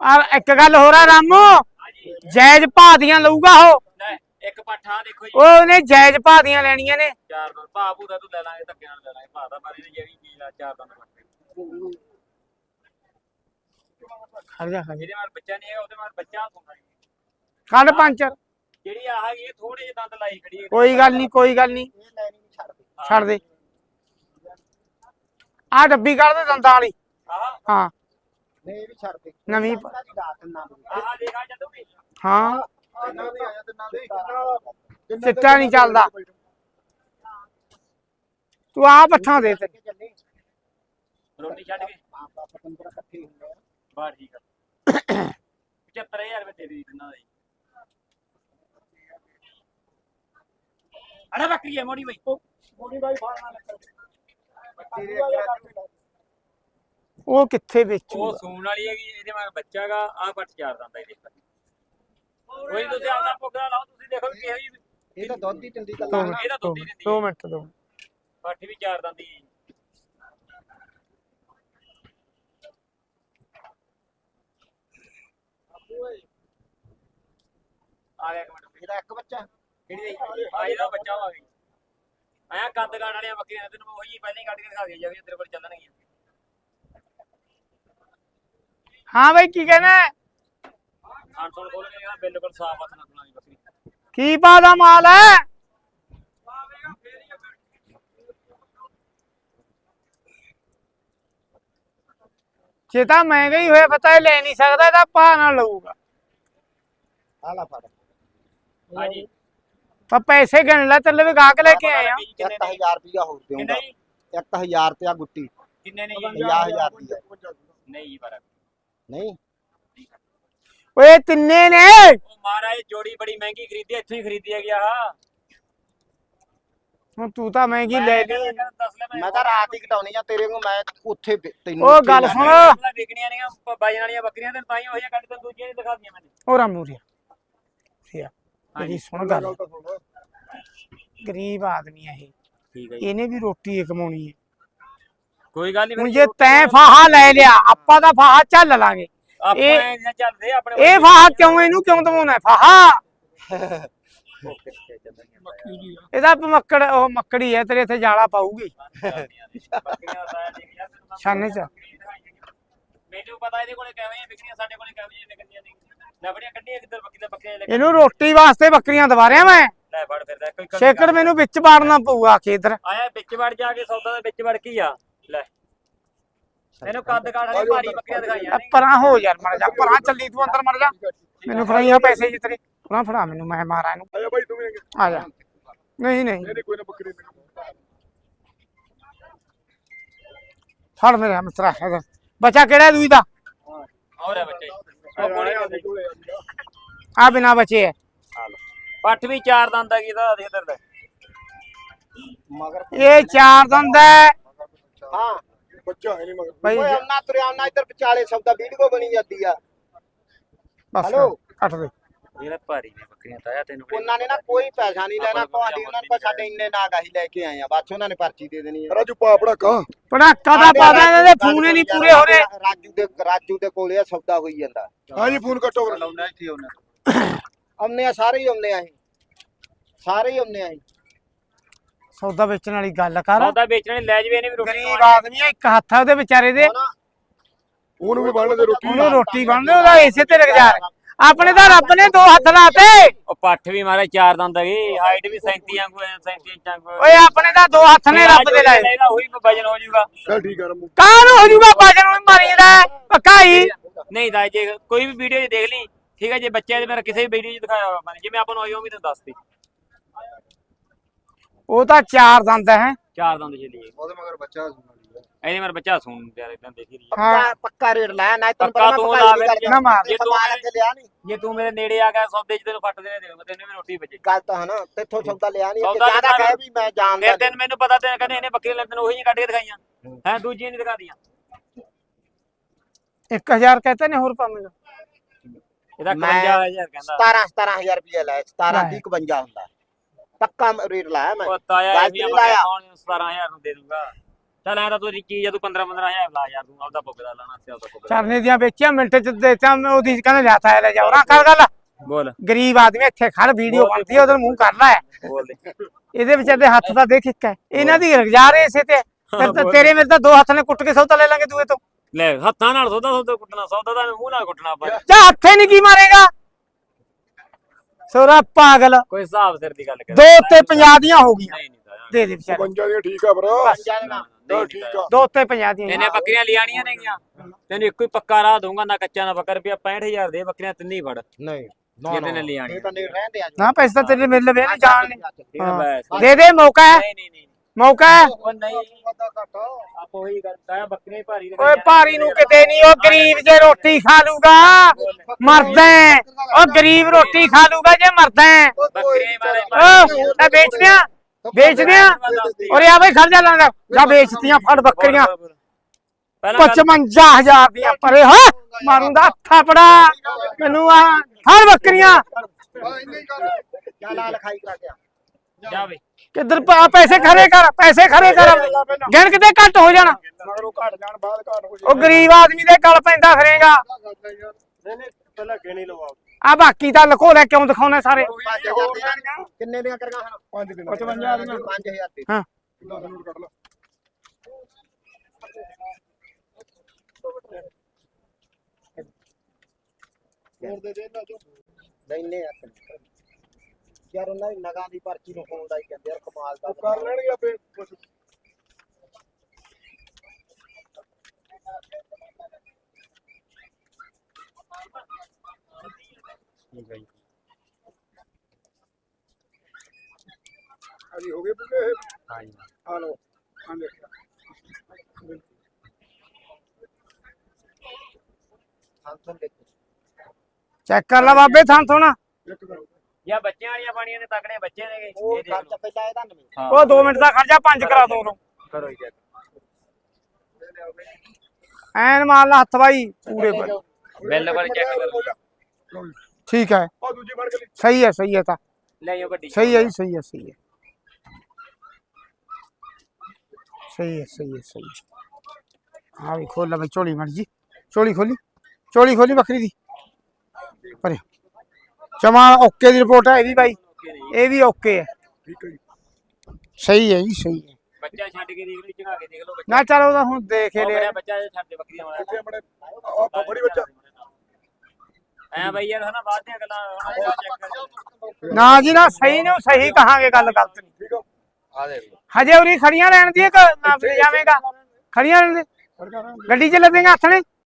ਆ ਇੱਕ ਗੱਲ ਹੋਰ ਆ ਰਾਮੂ। ਜਾਇਜ਼ ਭਾਅ ਦੀਆਂ ਲਊਗਾ ਉਹ। ਲੈ ਇੱਕ ਪੱਠਾ ਦੇਖੋ ਜੀ। ਉਹ ਉਹਨੇ ਜਾਇਜ਼ ਭਾਅ ਦੀਆਂ ਲੈਣੀਆਂ ਨੇ। ਚਾਰ ਦੰਦ ਭਾ ਭੂਦਾ ਤੂੰ ਲੈ ਲਾਂਗੇ ਧੱਕੇ ਨਾਲ ਲੈ ਲਾਂਗੇ। ਭਾ ਦਾ ਬਾਰੇ ਨੇ ਜਿਹੜੀ ਚੀਜ਼ ਆ ਚਾਰ ਦੰਦ ਪੱਠੇ। ਖੜ ਜਾ ਖੜ ਜਾ। ਜਿਹਦੇ ਨਾਲ ਬੱਚਾ ਨਹੀਂ ਹੈਗਾ ਉਹਦੇ ਨਾਲ ਬੱਚਾ ਹੁੰਦਾ ਜੀ ਕੱਢ ਪੰਜ ਜਿਹੜੀ ਆਹ ਹੈਗੀ ਇਹ ਥੋੜੇ ਜਿਹੇ ਦੰਦ ਲਾਈ ਖੜੀ ਹੈ ਕੋਈ ਗੱਲ ਨਹੀਂ ਕੋਈ ਗੱਲ ਨਹੀਂ ਛੱਡ ਦੇ। ਆ ਡੱਬੀ ਕੱਢ ਦੇ ਦੰਦਾਂ ਵਾਲੀ। ਆਹ। ਹਾਂ। ਨਹੀਂ ਵੀ ਛੱਡ ਦੇ। ਨਵੀਂ ਪ- ਰਾਤ ਨਾ ਆਹ ਦੇਖਾ ਜਦੋਂ ਵੀ। ਹਾਂ। ਇਹਨਾਂ ਦੇ ਆਇਆ ਤਿੰਨਾਂ ਦੇ ਚਿੱਟਾ ਨਹੀਂ ਚੱਲਦਾ। ਤੂੰ ਆ ਪੱਠਾਂ ਦੇ ਤੇ। ਚੱਲੇ ਰੋਟੀ ਛੱਡ ਕੇ। ਆਪਾਂ ਪਤੰਦਰ ਇਕੱਠੇ ਹੁੰਦੇ ਆ। ਬਾਹਰ ਠੀਕ ਆ। 75000 ਰੁਪਏ ਦੇ ਦੇ ਦਿੰਦਾ ਜੀ। ਅੜਾ ਬੱਕਰੀ ਹੈ ਮੋੜੀ ਬਈ। ਮੋੜੀ ਬਾਈ ਫਾੜਨਾ ਲੱਗਾ ਉਹ ਕਿੱਥੇ ਉਹ ਵੇਚੂਗਾ ਸੂਣ ਵਾਲੀ ਹੈਗੀ ਇਹਦੇ ਮਗਰ ਬੱਚਾ ਗਾ ਆਹ ਪੱਠ ਚਾਰ ਦੰਦਾ ਇਹਦੇ ਕੋਈ ਤੁਸੀਂ ਆਪਦਾ ਪੁੱਗਦਾ ਲਾਓ ਤੁਸੀਂ ਦੇਖੋ ਵੀ ਕਿਹੋ ਜਿਹੀ ਇਹ ਤਾਂ ਦੁੱਧ ਦੀ ਟੰਡੀ ਦੋ ਕੱਲਾ ਮਿੰਟ, ਇਹਦਾ ਦੋ ਦੁੱਧ ਹੀ ਮਿੰਟ, ਦਿੰਦੀ ਦੋ। ਮਿੰਟ ਦੋ ਪੱਠ ਵੀ ਚਾਰ ਦੰਦੀ ਹੈ। ਜੀ। ਆ ਗਿਆ ਇੱਕ ਮਿੰਟ। ਇਹਦਾ ਇੱਕ ਬੱਚਾ। ਕਿਹੜੀ ਦੇ ਆ ਇਹਦਾ ਬੱਚਾ ਆ ਗਈ ਆਇਆ ਕੰਦ ਗਾੜ ਵਾਲੀਆਂ ਬੱਕਰੀਆਂ ਨੇ ਤੈਨੂੰ ਉਹੀ ਪਹਿਲਾਂ ਹੀ ਕੱਢ ਕੇ ਦਿਖਾ ਦਿਆ ਜਾਵੇ ਤੇਰੇ ਕੋਲ ਚੱਲਣਗੀਆਂ। ਹਾਂ ਬਈ ਕੀ ਕਹਿਣਾ? ਹੈ? ਖਾਣ ਸੁਣ ਖੋਲ ਕੇ ਬਿਲਕੁਲ ਸਾਫ਼ ਹੱਥ ਨਾਲ ਬਣਾਈ ਬੱਕਰੀ। ਕੀ ਪਾ ਦਾ ਮਾਲ ਹੈ? ਜੇ ਤਾਂ ਮਹਿੰਗਾ ਹੀ ਹੋਇਆ ਪਤਾ ਇਹ ਲੈ ਨਹੀਂ ਸਕਦਾ ਇਹਦਾ ਭਾਅ ਨਾਲ ਲਊਗਾ। ਆ ਲਾ ਫੜ। ਹਾਂਜੀ। ਪਰ ਪੈਸੇ ਗਿਣ ਲੈ ਤੇਲੇ ਵੀ ਗਾਹਕ ਲੈ ਕੇ ਆਏ ਆ। ਕਿੰਨੇ ਨੇ? 1000 ਰੁਪਿਆ ਹੋਰ ਕਿੰਨੇ? ਦੇਊਂਗਾ ਜੀ 1000 ਤੇ ਆ ਗੁੱਟੀ। ਕਿੰਨੇ ਨੇ ਜੀ? 50000 ਦੀ ਹੈ ਨਹੀਂ ਜੀ ਪਰ ਨਹੀਂ। ਓਏ ਤਿੰਨੇ ਨੇ। ਉਹ ਮਹਾਰਾਜ ਜੋੜੀ ਬੜੀ ਮਹਿੰਗੀ ਖਰੀਦੀ ਇੱਥੋਂ ਹੀ ਖਰੀਦੀ ਹੈਗੀ ਆਹ। ਹੁਣ ਤੂੰ ਤਾਂ ਮਹਿੰਗੀ ਲੈ ਲਈ। ਮੈਂ ਤਾਂ ਰਾਤ ਹੀ ਘਟਾਉਣੀ ਆ ਤੇਰੇ ਨੂੰ ਮੈਂ ਉੱਥੇ ਵੇ- ਤੈਨੂੰ ਉਹ ਗੱਲ ਸੁਣ। ਵਿਕਣੀਆਂ ਨਹੀਂ ਬਾਜਣ ਵਾਲੀਆਂ ਬੱਕਰੀਆਂ ਤੇ ਤਾਂ ਹੀ ਉਹ ਕੱਢ ਕੇ ਦੂਜੀਆਂ ਨਹੀਂ ਦਿਖਾ ਦੀਆਂ ਮੈਨੂੰ। ਉਹ ਰਾਮੂਰੀਆ ਸਿਆ ਮੇਰੀ। ਸੁਣ ਗੱਲ। ਗਰੀਬ ਆਦਮੀ ਆ ਇਹ। ਠੀਕ ਹੈ ਇਹਨੇ ਵੀ ਰੋਟੀ ਹੀ ਕਮਾਉਣੀ ਹੈ। ਕੋਈ ਗੱਲ ਨਹੀਂ ਹੁਣ ਜੇ ਤੈਂ ਫਾਹਾ ਲੈ ਲਿਆ ਆਪਾਂ ਤਾਂ ਫਾਹਾ ਚੱਲ ਲਾਂਗੇ। ਆਪਾਂ ਇਹ- ਇਹ ਚੱਲਦੇ ਆਪਣੇ ਇਹ ਫਾਹਾ ਕਿਉਂ ਇਹਨੂੰ ਕਿਉਂ ਦਵਾਉਣਾ ਫਾਹਾ! ਇਹਦਾ ਮੱਕੜ ਉਹ ਮੱਕੜੀ ਹੈ ਤੇਰੇ ਇੱਥੇ ਜਾਲਾ ਪਾਊਗੀ। ਛਾਨੇ ਚ। ਮੈਨੂੰ ਪਤਾ ਇਹਦੇ ਕੋਲੇ ਕਿਵੇਂ ਵਿਕਣੀਆਂ ਸਾਡੇ ਕੋਲੇ ਕਿਵੇਂ ਜਿਹੀਆਂ ਵਿਕਣੀਆਂ ਨਹੀਂ ਲਬੜੀਆਂ ਕੱਢੀਆਂ ਕਿੱਧਰ ਬੱਕੀ ਦਾ ਬੱਕਰੀਆਂ ਲੈ ਕੇ ਇਹਨੂੰ ਰੋਟੀ ਵਾਸਤੇ ਬੱਕਰੀਆਂ ਦਵਾਰਿਆ ਮੈਂ। ਲੈ ਫੜ ਫਿਰਦਾ ਕੋਈ ਕਰ- ਮੈਨੂੰ ਵਿੱਚ ਬਾੜਨਾ ਪਊਗਾ ਆਖੇ ਇਧਰ। ਆਇਆ ਵਿੱਚ ਵੜ ਜਾ ਕੇ ਸੌਦਾ ਦੇ ਵਿੱਚ ਵੜ ਕੀ ਆ। ਲੈ। ਇਹਨੂੰ ਕੱਦ ਕਾਠ ਵਾਲੀ ਭਾਰੀ ਬੱਕਰੀਆਂ ਦਿਖਾਈਆਂ ਨੇ। ਪਰਾਂ ਹੋ ਯਾਰ ਮਰ ਜਾ ਪਰਾਂ ਚੱਲੀ ਤੂੰ ਅੰਦਰ ਮਰ ਜਾ ਮੈਨੂੰ ਫੜਾਈਆਂ ਪੈਸੇ ਜੀ ਤੇਰੇ। ਪਰਾਂ ਫੜਾ ਮੈਨੂੰ ਮੈਂ ਮਾਰਾਂ ਇਹਨੂੰ। ਆਇਆ ਭਾਈ ਤੂੰ ਵੀ ਅੱਗੇ। ਆ ਜਾ। ਨਹੀਂ ਨਹੀਂ। ਨਹੀਂ ਨਹੀਂ ਕੋਈ ਨਾ ਬੱਕਰੀ ਨਹੀਂ ਫੜ ਮੇਰਾ ਮਿੱਤਰਾ ਹੈਗਾ ਬੱਚਾ ਕਿਹੜਾ ਦੂਈ ਦਾ? ਹੋਰ ਹੈ ਬੱਚੇ। ਉਹ ਕੋਲੇ ਕੋਲੇ ਆ ਬਿਨਾ ਬਚੇ ਹੈ। ਪੱਠ ਵੀ ਚਾਰ ਦੰਦ ਆ ਦਾ ਦੇਖ ਇਧਰ ਦਾ। ਮਗਰ ਇਹ ਚਾਰ ਦੰਦ ਹੈ। ਹਾਂ। ਬੱਚਾ ਹੈ ਨਹੀਂ ਮਗਰ। ਬਈ ਓਏ ਅੰਨਾ ਤੁਰਿਆ ਅੰਨਾ ਇੱਧਰ ਵਿਚਾਲੇ ਸੌਦਾ ਵੀਡੀਓ ਬਣੀ ਜਾਂਦੀ ਆ। ਬਸ ਹੈਲੋ। ਕੱਟ ਦੇ। ਇਹਦਾ ਭਾਰੀ ਨੇ ਬੱਕਰੀਆਂ ਤਾਇਆ ਤੈਨੂੰ ਕਿਹੜੀ- ਉਹਨਾਂ ਨੇ ਨਾ ਕੋਈ ਪੈਸਾ ਨਹੀਂ ਲੈਣਾ ਆਪਾਂ ਨੂੰ ਤੁਹਾਡੀ ਉਹਨਾਂ ਨੂੰ ਸਾਡੇ ਇੰਨੇ ਨਾਗ ਅਸੀਂ ਲੈ ਕੇ ਆਏ ਆ ਬਾਅਦ 'ਚ ਉਹਨਾਂ ਨੇ ਪਰਚੀ ਦੇ ਦੇਣੀ ਆ। ਰਾਜੂ ਕਾ। ਪੜਾਕਾ ਦਾ? ਇਹਨਾਂ ਫੋਨ ਹੀ ਨਹੀਂ ਪੂਰੇ ਹੋ ਰਹੇ। ਰਾਜੂ ਦੇ ਰਾਜੂ ਦੇ ਕੋਲੇ ਆ ਸੌਦਾ ਹੋਈ ਜਾਂਦਾ। ਹਾਂ ਜੀ ਫੋਨ ਕੱਟੋ ਫਿਰ ਲਾਉਣਾ ਇੱਥੇ ਉਹਨਾਂ ਆਉਂਦੇ ਆ ਸਾਰੇ ਹੀ ਆਉਂਦੇ ਆ ਅਸੀਂ। ਸਾਰੇ ਹੀ ਆਉਂਦੇ ਆ ਅਸੀਂ। ਸੌਦਾ ਵੇਚਣ ਵਾਲੀ ਗੱਲ ਕਰ। ਸੌਦਾ ਵੇਚਣ ਲਈ ਲੈ ਜਵੇ ਇਹਨੇ ਵੀ ਰੋਟੀ ਗਰੀਬ ਆਦਮੀ ਆ ਇੱਕ ਹੱਥ ਆ ਉਹਦੇ ਵਿਚਾਰੇ ਦੇ। ਉਹਨੂੰ ਵੀ ਬੰਨ ਦੇ ਰੋਟੀ ਉਹਨੂੰ ਰੋਟੀ ਬਣਦੇ ਉਹਦਾ ਇਸੇ ਤੇ ਰਗਜ਼ਾਰ ਆਪਣੇ ਤਾਂ ਰੱਬ ਨੇ ਦੋ ਹੱਥ ਲਾਤੇ। ਉਹ ਪੱਠ ਵੀ ਮਾਰੇ ਚਾਰ ਦੰਦ ਹੈਗੀ ਹਾਈਟ ਵੀ 37 ਵਾਂਗੂ ਹੈ 37 ਇੰਚ ਵਾਂਗੂ। ਓਏ ਆਪਣੇ ਤਾਂ ਦੋ ਹੱਥ ਨੇ ਰੱਬ ਦੇ ਲਾਏ। ਇਹਦਾ ਉਹੀ ਵਜਨ ਹੋ ਜਾਊਗਾ। ਚੱਲ ਠੀਕ ਆ ਰਮੂ। ਕਾਹਨੂੰ ਹੋ ਜੂਗਾ ਬਾਜਣ ਨੂੰ ਮਾਰੀ ਜਾਂਦਾ ਪੱਕਾ ਹੀ। ਨਹੀਂ ਦਾ ਜੇ ਕੋਈ ਵੀ ਵੀਡੀਓ 'ਚ ਦੇਖ ਲਈ ਠੀਕ ਹੈ ਜੇ ਬੱਚੇ ਦੇ ਮੇਰਾ ਕਿਸੇ ਵੀ ਵੀਡੀਓ 'ਚ ਦਿਖਾਇਆ ਹੋਇਆ ਆਪਾਂ ਨੇ ਜਿਵੇਂ ਆਪਾਂ ਨੂੰ ਆਈ ਉਹ ਵੀ ਤੈਨੂੰ ਦੱਸਤੀ। ਉਹ ਤਾਂ ਚਾਰ ਦੰਦ ਹੈ। ਚਾਰ ਦੰਦ ਚੱਲੀਏ ਉਹਦੇ ਮਗਰ ਬੱਚਾ ਇਹਦੇ ਮੇਰਾ ਬੱਚਾ ਸੁਣ ਯਾਰ ਇਦਾਂ ਦੇਖ ਹੀ ਰਹੀ। ਪੱਕਾ ਪੱਕਾ ਰੇਟ ਲਾਇਆ ਨਾ ਤੈਨੂੰ ਪੱਕਾ ਪਤਾ ਤੂੰ ਮੈਂ ਲਾ ਪਕਾਈ ਦੇ, ਨਹੀਂ ਨਾ ਮਾਰ। ਜੇ ਤੂੰ ਸਮਾਨ ਇੱਥੇ ਲਿਆ ਨਹੀਂ ਜੇ ਤੂੰ ਮੇਰੇ ਨੇੜੇ ਆ ਗਿਆ ਸੌਦੇ 'ਚ ਤੈਨੂੰ ਫੱਟ ਦੇਣੇ ਦੇਵਾਂਗਾ ਤੈਨੂੰ ਵੀ ਰੋਟੀ ਬਚੇ ਗੱਲ ਤਾਂ ਹਨਾ ਤੇਥੋਂ ਸੌਦਾ ਲਿਆ ਨਹੀਂ ਸੌਦਾ ਜ਼ਿਆਦਾ ਕਹੇ ਵੀ ਮੈਂ ਜਾਣਦਾ ਫਿਰ ਤੈਨੂੰ ਮੈਨੂੰ ਪਤਾ ਤੈਨੂੰ ਕਹਿੰਦੇ ਇਹਨੇ ਬੱਕਰੀ ਲੈ ਤੈਨੂੰ ਉਹੀ ਕੱਢ ਕੇ ਦਿਖਾਈਆਂ। ਹੈ ਦੂਜੀਆਂ ਨਹੀਂ ਦਿਖਾਦੀਆਂ। 1000 ਕਹਤੇ ਨੇ ਹੋਰ ਪਾਵੇਂਗਾ ਇਹਦਾ ਮੈਂ 51000 ਕਹਿੰਦਾ। 17 17000 ਰੁਪਏ ਲਾਇਆ 17 ਲਾਇਆ। ਦੀ 51 ਹੁੰਦਾ। ਪੱਕਾ ਰੇਟ ਲਾਇਆ ਮੈਂ। ਉਹ ਤਾਇਆ ਇਹ ਵੀ ਲਾਇਆ। ਕੌਣ 17000 ਨੂੰ ਦੇ ਦੂੰਗਾ ਚੱਲ ਐ ਤਾਂ ਤੂੰ ਚੀਜ਼ ਆ ਤੂੰ 15 15000 ਲਾ ਯਾਰ ਤੂੰ ਆਪਦਾ ਪੁੱਗਦਾ ਲਾਣਾ ਸੀ ਆਪਦਾ ਪੁੱਗਦਾ ਚਰਨੇ ਦੀਆਂ ਵੇਚੀਆਂ ਮਿੰਟ ਚ ਦੇਤਾ ਮੈਂ ਉਹਦੀ ਕਹਿੰਦੇ ਲਿਆਤਾ ਹੈ ਲੈ ਜਾ ਉਹਨਾਂ ਕਰ ਗੱਲ। ਬੋਲ। ਗਰੀਬ ਆਦਮੀ ਇੱਥੇ ਖੜ ਵੀਡੀਓ ਬਣਦੀ ਹੈ ਉਧਰ ਮੂੰਹ ਕਰ ਲੈ। ਬੋਲ। ਦੇ ਇਹਦੇ ਵਿਚਾਰੇ ਦੇ ਹੱਥ ਦਾ ਦੇਖ ਇੱਕ ਹੈ। ਇਹਨਾਂ ਦੀ ਰਗਜ਼ਾਰ ਹੈ ਇਸੇ ਤੇ। ਤੇ- ਤੇ ਤੇਰੇ ਮੇਰੇ ਤਾਂ ਦੋ ਹੱਥ ਨੇ ਕੁੱਟ ਕੇ ਸੌਦਾ ਲੈ ਲਾਂਗੇ ਦੂਏ ਤੋਂ। ਲੈ ਹੱਥਾਂ ਨਾਲ ਸੌਦਾ ਸੌਦਾ ਕੁੱਟਣਾ ਸੌਦਾ ਤਾਂ ਮੂੰਹ ਨਾਲ ਕੁੱਟਣਾ ਆਪਾਂ। ਜਾ ਹੱਥੇ ਨਹੀਂ ਕੀ ਮਾਰੇਗਾ। ਸੋਰਾ ਪਾਗਲ। ਕੋਈ ਹਿਸਾਬ ਸਿਰ ਦੀ ਗੱਲ ਕਰ। ਦੋ ਤੇ 50 ਦੀਆਂ ਹੋ ਗਈਆਂ। ਨਹੀਂ ਨਹੀਂ ਤਾਂ ਦੇ ਦੇ ਵਿਚਾਰੇ। 52 ਦੀਆਂ ਠੀਕ ਆ ਭਰਾ। ਬਸ। ਚੱਲ ਠੀਕ ਆ। ਦੋ ਤੇ 50 ਦੀਆਂ। ਇਹਨੇ ਬੱਕਰੀਆਂ ਲਿਆਣੀਆਂ ਨੇਗੀਆਂ। ਤੈਨੂੰ ਇੱਕੋ ਹੀ ਪੱਕਾ ਰਾਹ ਦਊਂਗਾ ਨਾ ਕੱਚਾ ਨਾ ਬੱਕਰ। ਰੁਪਿਆ 65000 ਦੇ ਬੱਕਰੀਆਂ ਤਿੰਨੇ ਹੀ ਫੜ। ਨਹੀਂ ਜੇ ਤੈਨੇ ਲਿਆਣੀ ਇਹ ਤਾਂ ਨਹੀਂ ਰਹਿੰਦੇ ਅੱਜ ਨਾ ਪੈਸੇ ਤਾਂ ਤੇਰੇ ਮਿਲ ਲਵੇ ਨਹੀਂ ਜਾਣ ਨੇ ਠੀਕ ਹੈ। ਬਸ ਦੇ ਦੇ ਮੌਕਾ ਹੈ। ਨਹੀਂ ਨਹੀਂ। ਮੌਕਾ ਹੈ? ਉਹ ਨਹੀਂ। ਆਪ ਉਹੀ ਕਰਦਾ ਹੈ ਬੱਕਰੀਆਂ ਹੀ ਭਾਰੀ ਓਏ ਭਾਰੀ ਨੂੰ ਕਿਤੇ ਨਹੀਂ ਉਹ ਗਰੀਬ ਜੇ ਰੋਟੀ ਖਾ ਲੂਗਾ। ਮਰਦਾ ਹੈ। ਉਹ ਗਰੀਬ ਰੋਟੀ ਖਾ ਲੂਗਾ ਜੇ ਮਰਦਾ ਹੈ। ਬੱਕਰੀਆਂ ਹੀ ਮਾਰੇ ਓ ਇਹ ਵੇਚਦੇ ਆ ਵੇਚਦੇ ਆ ਔਰ ਆ ਬਈ ਜਾ ਲਾਂਦਾ ਜਾ ਵੇਚਤੀਆਂ ਫੜ ਬੱਕਰੀਆਂ। ਪਹਿਲਾਂ ਗੱਲ- 55000 ਦੀਆਂ ਪਰੇ ਹਾਂ। ਮਾਰੂੰਗਾ ਥਾਪੜਾ ਮੈਨੂੰ ਆ ਫੜ ਬੱਕਰੀਆਂ। ਚੱਲ ਆ ਲਿਖਾਈ ਕਰਾ ਕੇ ਆ। ਜਾ ਬਈ ਕਿੱਧਰ ਪਾ ਪੈਸੇ ਖਰੇ ਕਰ ਪੈਸੇ ਖਰੇ ਕਰ। ਗਿਣ ਕਿਤੇ ਘੱਟ ਹੋ ਜਾਣਾ। ਮਗਰੋਂ ਘਟ ਜਾਣ ਬਾਅਦ ਘਟ ਹੋ ਉਹ ਗਰੀਬ ਆਦਮੀ ਦੇ ਗਲ ਪੈਂਦਾ ਫਿਰੇਗਾ ਪਹਿਲਾਂ ਕਿਹਨੀ ਲਵਾਓ ਆ ਬਾਕੀ ਤਾਂ ਲਕੋ ਲੈ ਕਿਉਂ ਦਿਖਾਉਣੇ ਸਾਰੇ? 5000 ਦੀਆਂ ਕਿੰਨੇ ਦੀਆਂ ਕਰੀਆਂ ਹਨ 5 ਦਿਨ 55 ਦੀਆਂ। 5000 ਦੀ। ਹਾਂ। 10 ਮਿੰਟ ਕੱਢ ਹੋਰ ਦੇ ਦੇ ਨਾ ਜੋ ਲੈਨੇ ਆ। ਯਾਰ ਉਹਨਾਂ ਦੀ ਨਗਾਂ ਦੀ ਪਰਚੀ ਨੂੰ ਫੋਨ ਦਾ ਹੀ ਕਹਿੰਦੇ ਯਾਰ ਕਮਾਲ ਦਾ ਕਰ ਲੈਣਗੇ ਆਪੇ ਕੁਛ। ਹਾਂਜੀ ਹੋ ਗਏ ਪੂਰੇ ਇਹ? ਹਾਂਜੀ। ਆ ਲਓ ਹਾਂ ਦੇਖ ਸੰਸਨ ਦੇਖੋ। ਚੈੱਕ ਕਰ ਲੈ ਬਾਬੇ ਥਾਂ ਥੋਣਾ ਜਾਂ ਬੱਚਿਆਂ ਵਾਲੀਆਂ ਪਾਣੀਆਂ ਨੇ ਤਕੜੇ ਬੱਚੇ ਨੇਗੇ ਉਹ ਇਹ ਦੇਖ ਗੱਲ ਲਓ। ਤਾਂ ਪਹਿਲਾਂ ਇਹਦਾ ਨਵੇਂ ਹਾਂ। ਉਹ 2 ਮਿੰਟ ਦਾ ਜਾ ਪੰਜ ਕਰਾ ਦੋ ਉਹਨੂੰ। ਕਰੋ ਹੀ ਚੈੱਕ ਐਨ ਮਾਰ ਲਾ ਹੱਥ ਬਾਈ ਪੂਰੇ ਬਿਲਕੁਲ ਚੈੱਕ ਕਰੋ। ਠੀਕ ਹੈ। ਆ ਦੂਜੀ ਬਣ ਗਈ ਸਹੀ ਹੈ ਸਹੀ ਹੈ ਤਾਂ। ਲੈ ਵੱਡੀ ਸਹੀ ਹੈ ਜੀ ਸਹੀ ਹੈ ਸਹੀ ਹੈ। ਸਹੀ ਹੈ ਸਹੀ ਹੈ ਸਹੀ ਹੈ। ਹਾਂ ਵੀ ਖੋਲ ਲੈ ਬਈ ਝੋਲੀ ਮੜ ਜੀ ਝੋਲੀ ਖੋਲੀ। ਝੋਲੀ ਖੋਲੀ ਬੱਕਰੀ ਦੀ। ਪਰੇ। ਜਮਾ ਓਕੇ ਦੀ ਰਿਪੋਰਟ ਹੈ ਇਹ ਵੀ ਬਾਈ ਇਹ ਵੀ ਓਕੇ ਹੈ। ਠੀਕ ਹੈ ਜੀ। ਸਹੀ ਹੈ ਜੀ ਸਹੀ ਹੈ। ਬੱਚਾ ਛੱਡ ਕੇ ਦੇਖ ਲਓ ਚੰਗਾ ਕੇ ਦੇਖ ਲਓ ਬੱਚਾ। ਨਾ ਚਲ ਉਹਦਾ ਹੁਣ ਦੇਖ ਹੀ ਲਿਆ। ਬੱਚਾ ਛੱਡ ਦੇ ਬੱਕਰੀਆਂ ਵਾਲਾ ਇੱਥੇ ਆਪਣੇ ਆ ਫੜੀ ਬੱਚਾ। ਐ ਬਈ ਯਾਰ ਹਨਾ ਬਾਅਦ ਦੀਆਂ ਗੱਲਾਂ ਹੁਣ ਚੈੱਕ ਕਰ ਨਾ ਜੀ ਨਾ ਸਹੀ ਨੂੰ ਸਹੀ ਕਹਾਂਗੇ ਗੱਲ ਗਲਤ ਨਹੀਂ। ਠੀਕ ਆ। ਹਜੇ ਉਰੀ ਖੜੀਆਂ ਲੈਣ ਦੀ ਜਾਵੇਂਗਾ? ਖੜੀਆਂ ਲੈਣ ਦੀ। ਗੱਡੀ ਚ ਲੱਦੇਗਾ ਹੱਥ ਨੇ